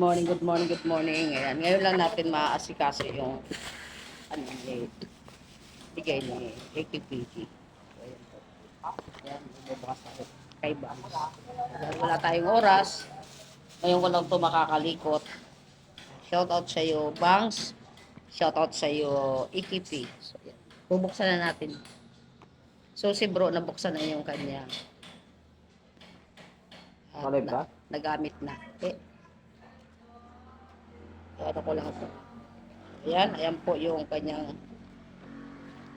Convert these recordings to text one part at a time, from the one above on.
morning, good morning, good morning. Ayan, ngayon lang natin maaasikaso yung ano ni bigay ni AKPG. So, ayan. Ayan, bumubukas tayo kay Bangs. Wala tayong oras, ngayon ko lang ito makakalikot. Shoutout sa iyo, Bangs. Shoutout sa iyo, AKP. So, ayan. Bubuksan na natin. So, si bro, nabuksan na yung kanya. At Malay ba? na- nagamit na. Eh, ano ko ito. Ayan, ayan po yung kanyang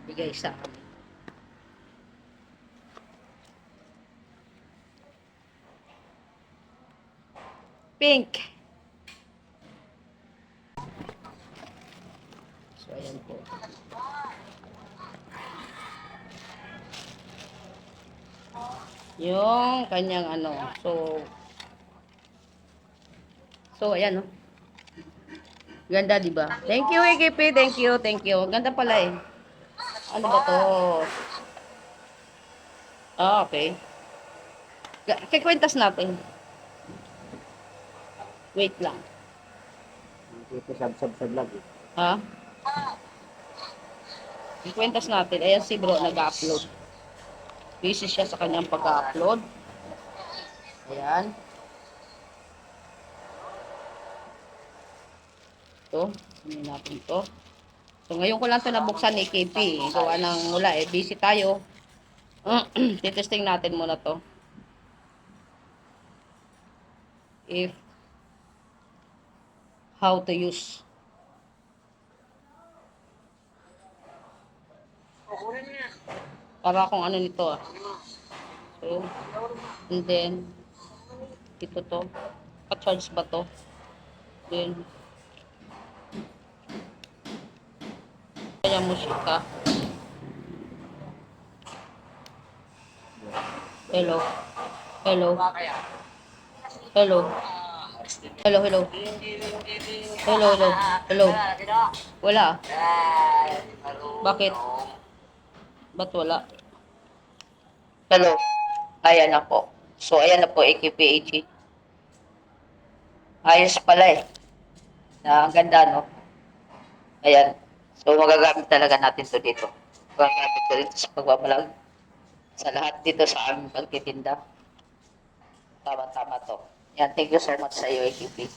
bigay sa amin. Pink. So, ayan po. Yung kanyang ano. So, so ayan oh. Ganda, di ba? Thank you, EKP. Thank you, thank you. Ganda pala eh. Ano ba to? Ah, okay. Kikwentas natin. Wait lang. Dito sab sab sa vlog. eh. Ha? Kikwentas natin. Ayan si bro, nag-upload. Busy siya sa kanyang pag-upload. Ayan. Ito. Hindi natin to. So, ngayon ko lang ito nabuksan ni KP. Gawa ng mula eh. Busy tayo. Titesting natin muna to. If how to use para kung ano nito ah. So, and then, ito to. Pa-charge ba to? Then, kaya musika. Hello. Hello. Hello. Hello, hello. Hello, hello. Hello. Wala. Bakit? Ba't wala? Hello. Ayan na po. So, ayan na po, AKPAG. Ayos pala eh. Na, ang ganda, no? Ayan. So, magagamit talaga natin to dito. Magagamit ko dito sa pagbabalag. Sa lahat dito sa aming pagtitinda. Tama-tama to. Yan, thank you so much sa iyo, AKP.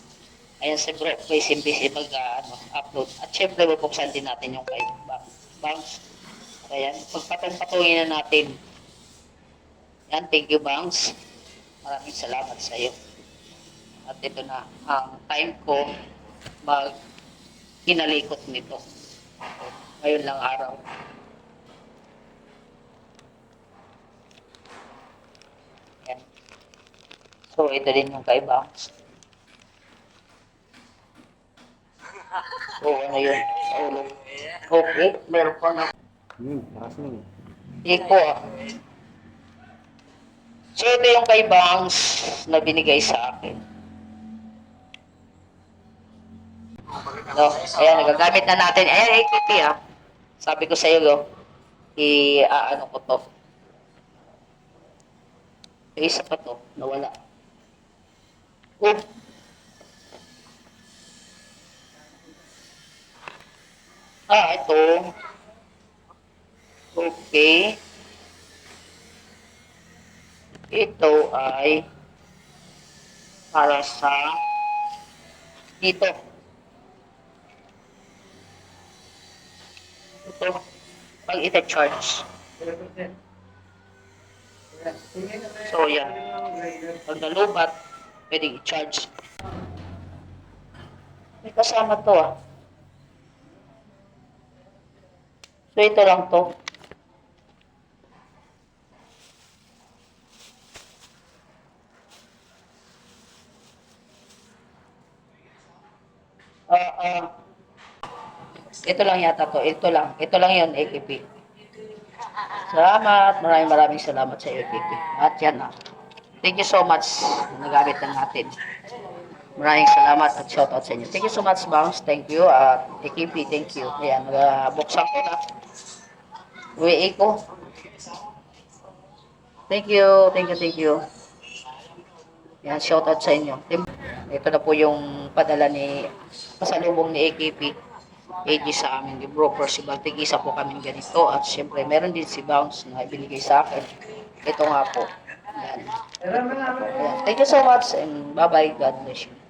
Ayan, siyempre, may simple mag, ah, ano, upload. At siyempre, bubuksan din natin yung kay Bang. Bangs. Ayan, pagpatong-patungin na natin. Yan, thank you, Bangs. Maraming salamat sa iyo. At ito na, ang time ko mag kinalikot nito. Ngayon lang araw. Yan. So, ito din yung kay Bangs. So, ano yun? Ulo. Okay, meron pa na Hmm, taas na. Iko ah. So ito yung kay Bangs na binigay sa akin. No, ayan, nagagamit na natin. Ayan, AKP ah. Sabi ko sa iyo, go. I, ah, ano ko to. May isa pa to, nawala. Oh. Ah, ito. Okay. Ito ay para sa dito. Ito. Pag ito charge. So, yan. Pag nalubat, pwedeng i-charge. May kasama to ah. So, ito lang to. Ah, ah. Ito lang yata to. Ito lang. Ito lang yun, AKP. Salamat. Maraming maraming salamat sa AKP. At yan na. Thank you so much. Nagamit lang natin. Maraming salamat at shoutout sa inyo. Thank you so much, Bounce. Thank you. At AKP, thank you. Ayan, buksan ko na. Uwi ko. Thank you. Thank you, thank you. Yan, shoutout sa inyo. ito na po yung padala ni pasalubong ni AKP AG sa amin, yung broker si Bal. Tig-isa po kami ganito. At syempre, meron din si Bounce na ibinigay sa akin. Ito nga po. Yan. Ayan. Thank you so much and bye-bye. God bless you.